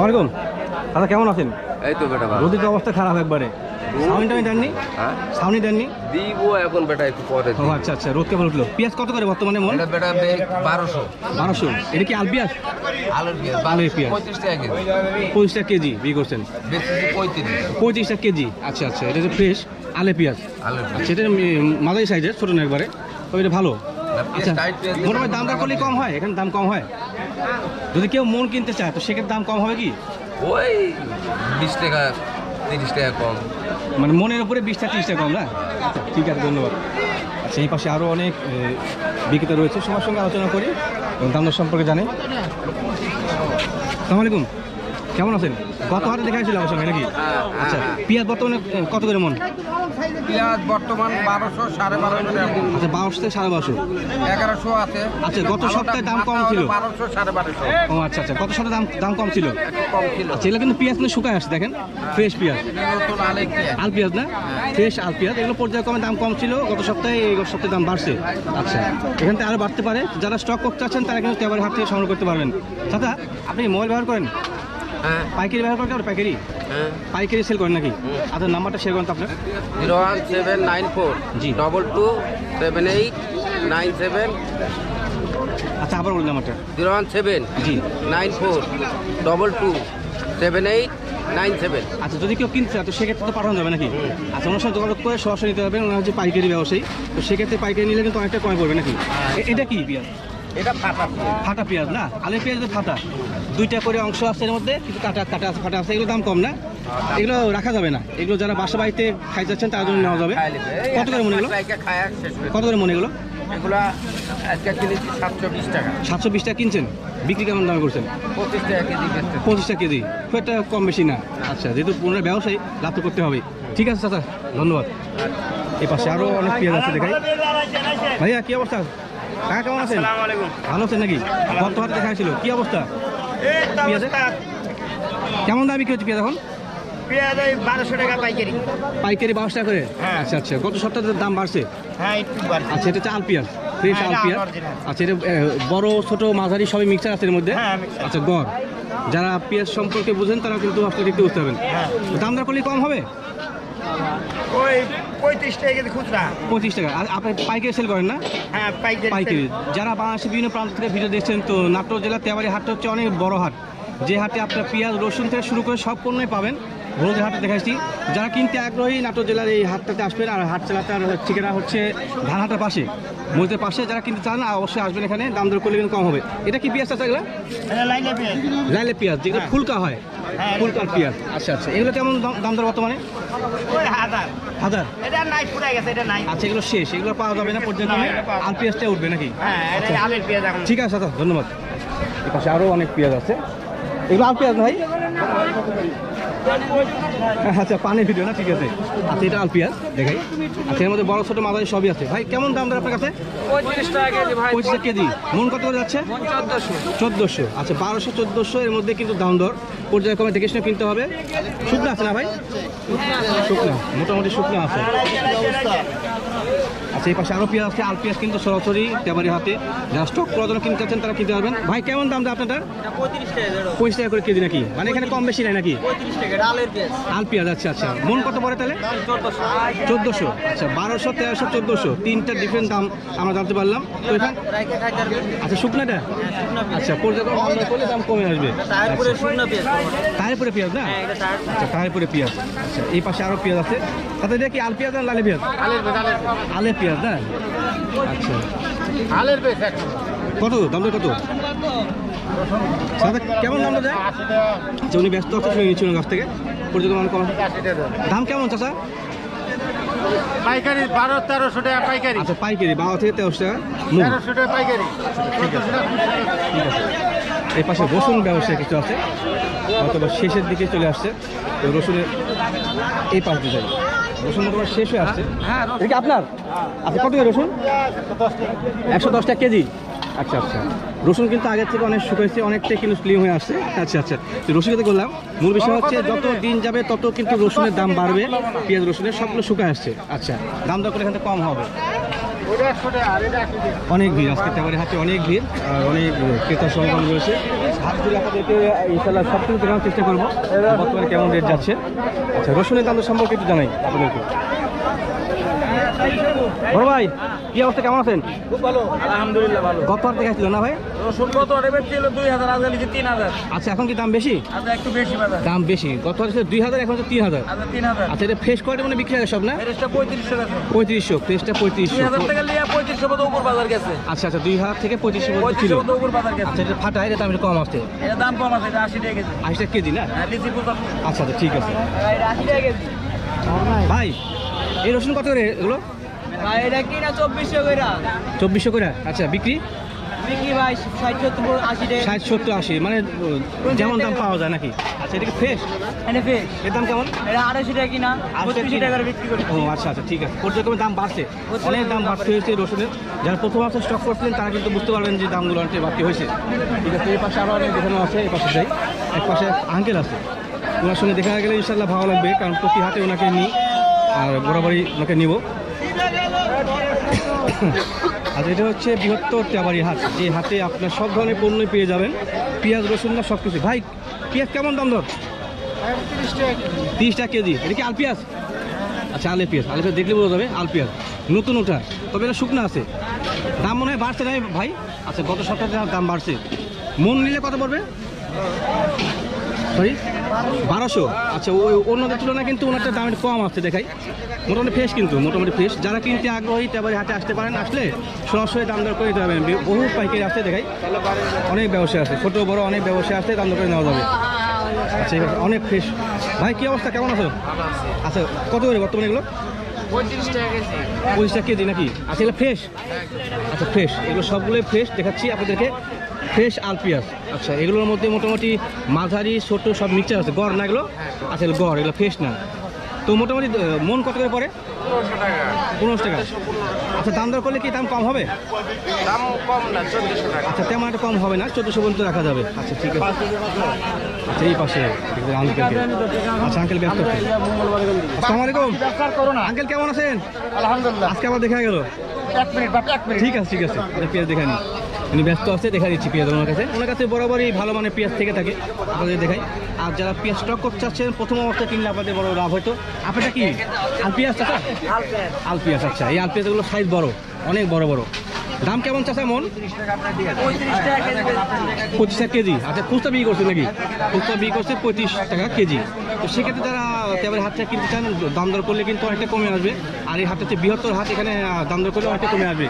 সালামালাইকুম দাদা কেমন আছেন? এই তো বেটা রোদির তো অবস্থা খারাপ একবারে। সাউনি টাউনি দেননি? হ্যাঁ? সাউনি দেননি? দিব এখন বেটা একটু পরে ও আচ্ছা আচ্ছা রোদ উঠল। পেঁয়াজ কত করে বর্তমানে মন? বেটা বারোশো। বারোশো। এটা কি আল পেঁয়াজ? আলুর পেঁয়াজ। আলুর পেঁয়াজ। পঁয়ত্রিশ টাকা কেজি। পঁচিশ টাকা কেজি বিক্রি করছেন। পঁয়ত্রিশ। টাকা কেজি। আচ্ছা আচ্ছা এটা যে ফ্রেশ আলে পেঁয়াজ। আচ্ছা উম, মাঝারি সাইজের ছোটো না একবারে। তো এটা ভালো। আচ্ছা মোটামুটি দাম দর করলেই কম হয়? এখানে দাম কম হয়? যদি কেউ মন কিনতে চায় তো সেক্ষেত্রে দাম কম হবে কি? ওই বিশ টাকা তিরিশ টাকা কম। মানে মনের উপরে বিশ বিশটা ত্রিশটা কম না? ঠিক আছে ধন্যবাদ। আচ্ছা এই পাশে আরও অনেক বিক্রেতা রয়েছে। সবার সঙ্গে আলোচনা করি এবং দাম সম্পর্কে জানি। সালাম আলাইকুম। কেমন আছেন? গত হাটে দেখা ছিল আমার সঙ্গে নাকি? আচ্ছা পেঁয়াজ বর্তমানে কত করে মন? পেঁয়াজ বর্তমান বারোশো সাড়ে বারোশো আচ্ছা বারোশো থেকে সাড়ে বারোশো। এগারোশো আছে। আচ্ছা, গত সপ্তাহে দাম কম ছিল। বারোশো সাড়ে বারোশো। ও আচ্ছা আচ্ছা কত সাথে দাম দাম কম ছিল। কম ছিল। আচ্ছা এগুলো কিন্তু পেঁয়াজ কিন্তু শুকায় আসছে দেখেন ফ্রেশ পেঁয়াজ। আলে পেঁয়াজ। না? ফ্রেশ আল পেঁয়াজ। এগুলো পর্যায়ক্রমে দাম কম ছিল গত সপ্তাহে এই সপ্তাহে দাম বাড়ছে। আচ্ছা এখান থেকে আরও বাড়তে পারে। যারা স্টক করতে চাচ্ছেন তারা কিন্তু তেবার হাত থেকে সংগ্রহ করতে পারবেন। দাদা আপনি মোবাইল ব্যবহার করেন? হ্যাঁ। পাইকারি ব্যবহার করেন পাইকারি? হ্যাঁ পাইকারি সেল করেন নাকি? আচ্ছা নাম্বারটা শেয়ার করেন তো আপনার। Zero one seven nine four জি। Double two seven eight nine seven আচ্ছা আবার বলুন নাম্বারটা জিরো ওয়ান সেভেন জি। Nine four double two seven eight nine seven আচ্ছা যদি কেউ কিনতে চায় তো সেক্ষেত্রে তো পাঠানো যাবে নাকি? আচ্ছা ওনার সাথে যোগাযোগ করে সরাসরি নিতে পারবেন ওনার হচ্ছে পাইকারি ব্যবসায়ী। তো সেক্ষেত্রে পাইকারি নিলে কিন্তু অনেকটা কমে পড়বে নাকি? এটা কি পেঁয়াজ? এটা ফাটা ফাটা পেঁয়াজ না? আলু পেঁয়াজ তো ফাটা। দুইটা করে অংশ আছে এর মধ্যে কিন্তু কাটা কাটা আছে ফাটা আছে এগুলো দাম কম না। এগুলো রাখা যাবে না। এগুলো যারা বাসা বাড়িতে খাই যাচ্ছেন তার জন্য নেওয়া যাবে। কত করে মনে এগুলো? করে কত করে মনে এগুলো? এগুলা আজকে কিনেছি সাতশো বিশ টাকা সাতশো বিশ টাকা কিনছেন? বিক্রি কেমন দামে করছেন? পঁচিশ টাকা কেজি। পঁচিশ টাকা কেজি খুব একটা কম বেশি না। আচ্ছা যেহেতু পুনরায় ব্যবসায়ী লাভ তো করতে হবে। ঠিক আছে চাচা ধন্যবাদ। এ পাশে আরও অনেক পেঁয়াজ আছে দেখাই। ভাইয়া কী অবস্থা? কাকা কেমন আছেন? ভালো আছেন নাকি? গত হাতে দেখা ছিল কি অবস্থা? কেমন দাম বিক্রি হচ্ছে পেঁয়াজ এখন? পেঁয়াজ ওই বারোশো টাকা পাইকারি। পাইকারি বারোশো টাকা করে? হ্যাঁ। আচ্ছা আচ্ছা। গত সপ্তাহে দাম বাড়ছে? হ্যাঁ একটু বাড়ছে। আচ্ছা এটা চাল পেঁয়াজ। ফ্রেশ হ্যাঁ, আল পেঁয়াজ। আচ্ছা এটা বড় ছোট মাঝারি সবই মিক্সার আছে এর মধ্যে? হ্যাঁ, আচ্ছা গড়। যারা পেঁয়াজ সম্পর্কে বুঝেন তারা কিন্তু আসলে দেখতে বুঝতে পারবেন। হ্যাঁ। দাম দর করলে কম হবে? ওই পঁয়ত্রিশ টাকা খুচরা। পঁচিশ টাকা। আর আপনি পাইকারি সেল করেন না? হ্যাঁ পাইকারি পাইকারি। যারা বাংলাদেশের বিভিন্ন প্রান্ত থেকে ভিডিও দেখছেন তো নাটোর জেলার তেবারি হাটটা হচ্ছে অনেক বড় হাট। যে হাটে আপনার পেঁয়াজ রসুন থেকে শুরু করে সব পণ্যই পাবেন। হলুদের হাটে দেখাচ্ছি যারা কিনতে আগ্রহী নাটোর জেলার এই হাটটাতে আসবেন আর হাট চালাতে আর ঠিকানা হচ্ছে ধানহাটের পাশে। মসজিদের পাশে যারা কিনতে চান অবশ্যই আসবেন এখানে। দাম দর করলে কিন্তু কম হবে। এটা কি পেঁয়াজ আছে এগুলো? লাইলে পেঁয়াজ। যেগুলো ফুলকা হয়। হ্যাঁ, ফুলকার পেঁয়াজ। আচ্ছা আচ্ছা। এগুলো কেমন দাম- দর বর্তমানে? হাজার। আচ্ছা এগুলো শেষ। এগুলো পাওয়া যাবে না পর্যন্ত। আর পেঁয়াজটা উঠবে নাকি? হ্যাঁ এখন। ঠিক আছে দাদা ধন্যবাদ। এই পাশে আরও অনেক পেঁয়াজ আছে। এগুলো আল পেঁয়াজ ভাই? আচ্ছা পানি ভিডিও না? ঠিক আছে। আচ্ছা এটা আল পেঁয়াজ দেখাই। আচ্ছা এর মধ্যে বড়, ছোটো মাঝারি সবই আছে। ভাই, কেমন দাম আপনার কাছে? পঁচিশ কেজি মন কত করে যাচ্ছে? চোদ্দশো। চোদ্দোশো আচ্ছা বারোশো, চোদ্দোশো, এর মধ্যে কিন্তু দাম দর। পর্যায়ক্রমে দেখে শুনে কিনতে হবে। শুকনো আছে না ভাই? শুকনো, মোটামুটি শুকনো আছে। আচ্ছা এই পাশে আরও পেঁয়াজ আছে আল পেঁয়াজ কিন্তু সরাসরি তেবারি হাতে। যারা স্টক করার জন্য কিনতে চাচ্ছেন তারা কিনতে পারবেন। ভাই কেমন দাম দেয় আপনাদের পঁয়ত্রিশ টাকা পঁচিশ টাকা করে কেজি নাকি? মানে এখানে কম বেশি নাই নাকি? আল পেঁয়াজ আচ্ছা আচ্ছা। মন কত পড়ে তাহলে? চোদ্দশো। আচ্ছা বারোশো তেরোশো চোদ্দোশো। তিনটা ডিফারেন্ট দাম আমরা জানতে পারলাম। তো এখানে আচ্ছা শুকনাটা? আচ্ছা পর্যায়ক্রমে দাম করলে দাম কমে আসবে। তারপরে পেঁয়াজ পরে পেঁয়াজ না? হ্যাঁ আচ্ছা তাহের পরে পেঁয়াজ। আচ্ছা এই পাশে আরও পেঁয়াজ আছে। তাতে দেখি আল পেঁয়াজ না লালে পেঁয়াজ। আলের পেঁয়াজ। আলে আচ্ছা। কত? দাম দর কত? সাদা কেমন দাম যায় আচ্ছা উনি ব্যস্ত আছে শুনে কাছ থেকে। পর্যন্ত কম দাম। কেমন চাচা? পাইকারি বারো তেরোশো টাকা পাইকারি। আচ্ছা পাইকারি বারো থেকে তেরোশো টাকা। তেরোশো টাকা পাইকারি। ঠিক আছে। এই পাশে রসুন ব্যবসা কিছু আছে। অথবা শেষের দিকে চলে আসছে। রসুনের এই পাশ দিয়ে যাই। রসুন মোটামুটি শেষ হয়ে আসছে। হ্যাঁ এটা কি আপনার? আচ্ছা কত রসুন? একশো দশ টাকা কেজি। আচ্ছা আচ্ছা। রসুন কিন্তু আগের থেকে অনেক শুকাইছে অনেকটাই কিন্তু স্লিম হয়ে আসছে। আচ্ছা আচ্ছা। তো রসুন খেতে করলাম মূল বিষয় হচ্ছে যত দিন যাবে তত কিন্তু রসুনের দাম বাড়বে পেঁয়াজ রসুনের সবগুলো শুকায় আসছে। আচ্ছা দাম দর করে এখান থেকে কম হবে। অনেক ভিড় আজকে তেবারি হাতে অনেক ভিড় আর অনেক ক্রেতার সমাগম রয়েছে। আপনাদেরকে সব কিছু চেষ্টা করব। বর্তমানে কেমন রেট যাচ্ছে? আচ্ছা রসুনের দাম সম্পর্কে একটু জানাই আপনাদেরকে। বড় ভাই কি অবস্থা? কেমন আছেন? খুব ভালো আলহামদুলিল্লাহ ভালো। গত আর দেখাচ্ছিল না ভাই? রসুন কত রেবেট ছিল দুই হাজার আজকে নিচে তিন হাজার। আচ্ছা এখন কি দাম বেশি? আজকে একটু বেশি বাজার। দাম বেশি। গত হচ্ছে দুই হাজার এখন হচ্ছে তিন হাজার। তিন হাজার। আচ্ছা এটা ফ্রেশ কোয়ালিটি মানে বিক্রি হয় সব না? ফেরেসটা পঁয়ত্রিশশো গেছে। পঁয়ত্রিশশো ফ্রেশটা পঁয়ত্রিশশো। হাজার টাকা লিয়া পঁয়ত্রিশশো মতো উপর বাজার গেছে। আচ্ছা আচ্ছা দুই হাজার থেকে পঁয়ত্রিশশো ছিল। উপর বাজার গেছে। আচ্ছা এটা ফাটা এটা দাম একটু কম আসছে। এটা দাম কম আছে এটা আশি টাকা কেজি। আশি টাকা কেজি না? হ্যাঁ আচ্ছা আচ্ছা ঠিক আছে। আশি টাকা কেজি। ভাই এই রসুন কত করে এগুলো? এটা কি না চব্বিশশো করে চব্বিশশো করে? আচ্ছা বিক্রি? বিক্রি ভাই ষাট সত্তর আশি ষাট সত্তর আশি মানে যেমন দাম পাওয়া যায় নাকি? আচ্ছা এটা কি ফ্রেশ এনে ফেস এর দাম কেমন? এটা আড়াইশো টাকা কিনা। টাকা বিক্রি করি ও আচ্ছা আচ্ছা ঠিক আছে। পর্যায়ক্রমে দাম বাড়ছে। অনেক দাম বাড়তে হয়েছে রসুনের। যারা প্রথম স্টক করছিলেন তারা কিন্তু বুঝতে পারবেন যে দামগুলো অনেক বাড়তি হয়েছে। ঠিক আছে এই পাশে আরও অনেক দেখানো আছে এই পাশে যাই। এক পাশে আঙ্কেল আছে। ওনার সঙ্গে দেখা গেলে ইনশাল্লাহ ভালো লাগবে কারণ প্রতি হাতে ওনাকে নিই। আর বরাবরই ওনাকে নিব। আর এটা হচ্ছে বৃহত্তর তেবারি হাট। যে হাটে আপনার সব ধরনের পণ্যই পেয়ে যাবেন। পেঁয়াজ, রসুন না সব কিছু ভাই, পেঁয়াজ কেমন দাম ধর? তিরিশ টাকা কেজি। এটা কি আল পেঁয়াজ? আচ্ছা আলে পেঁয়াজ। আলে পেঁয়াজ দেখলে বোঝা যাবে, আল পেঁয়াজ। নতুন ওঠা তবে এটা শুকনো আছে। দাম মনে হয় বাড়ছে না ভাই? আচ্ছা গত সপ্তাহে দাম বাড়ছে। মন নিলে কত পড়বে সরি বারোশো? আচ্ছা ওই অন্যদের তুলনায় কিন্তু ওনারটা দাম কম আছে দেখাই। মোটামুটি ফ্রেশ কিন্তু মোটামুটি ফ্রেশ যারা কিনতে আগ্রহী তারপরে হাতে আসতে পারেন আসলে সরাসরি দাম দর করে দিতে পারবেন। বহু পাইকারি আসতে দেখাই। অনেক ব্যবসা আছে ছোটো বড় অনেক ব্যবসা আছে দাম দর করে নেওয়া যাবে। আচ্ছা আছে, অনেক ফ্রেশ ভাই কী অবস্থা? কেমন আছো? আচ্ছা কত করে বর্তমানে এগুলো? পঁচিশ টাকা কেজি। নাকি? আচ্ছা এগুলো ফ্রেশ আচ্ছা ফ্রেশ এগুলো সবগুলোই ফ্রেশ দেখাচ্ছি আপনাদেরকে। ফ্রেশ আলপিয়াস। আচ্ছা এগুলোর মধ্যে মোটামুটি মাঝারি ছোট সব মিক্সচার আছে। গড় না এগুলো? আচ্ছা গড়। এগুলো ফ্রেশ না। তো মোটামুটি মন কত করে পড়ে? পনেরোশো টাকা। আচ্ছা দাম দর করলে কি দাম কম হবে? দাম কম না চোদ্দশো টাকা। আচ্ছা তেমন একটা কম হবে না চোদ্দোশো পর্যন্ত রাখা যাবে। আচ্ছা ঠিক আছে। আচ্ছা এই পাশে আঙ্কেলকে আচ্ছা আঙ্কেল ব্যস্ত। আসসালামু আলাইকুম আঙ্কেল কেমন আছেন? আলহামদুলিল্লাহ। আজকে আবার দেখা গেল? এক মিনিট এক মিনিট। ঠিক আছে ঠিক আছে। পেঁয়াজ দেখা নি। উনি ব্যস্ত আছে দেখা দিচ্ছি পেঁয়াজ ওনার কাছে। ওনার কাছে বরাবরই ভালো মানে পেঁয়াজ থেকে থাকে আপনাদের দেখাই। আর যারা পেঁয়াজ স্টক করতে চাচ্ছেন প্রথম অবস্থায় কিনলে আপনাদের বড় লাভ হয়তো আপনারটা কি? আল পেঁয়াজ আল পেঁয়াজ আচ্ছা। এই আল পেঁয়াজগুলো সাইজ বড় অনেক বড় বড়। দাম কেমন চাষা মন? পঁচিশ টাকা কেজি। আচ্ছা খুচরা বিক্রি করছে নাকি? খুচরা বিক্রি করছে পঁয়ত্রিশ টাকা কেজি। তো সেক্ষেত্রে যারা তেমন হাতটা কিনতে চান, দাম দর করলে কিন্তু অনেকটা কমে আসবে। আর এই হাতটা হচ্ছে বৃহত্তর হাত এখানে দাম দর করলে অনেকটা কমে আসবে।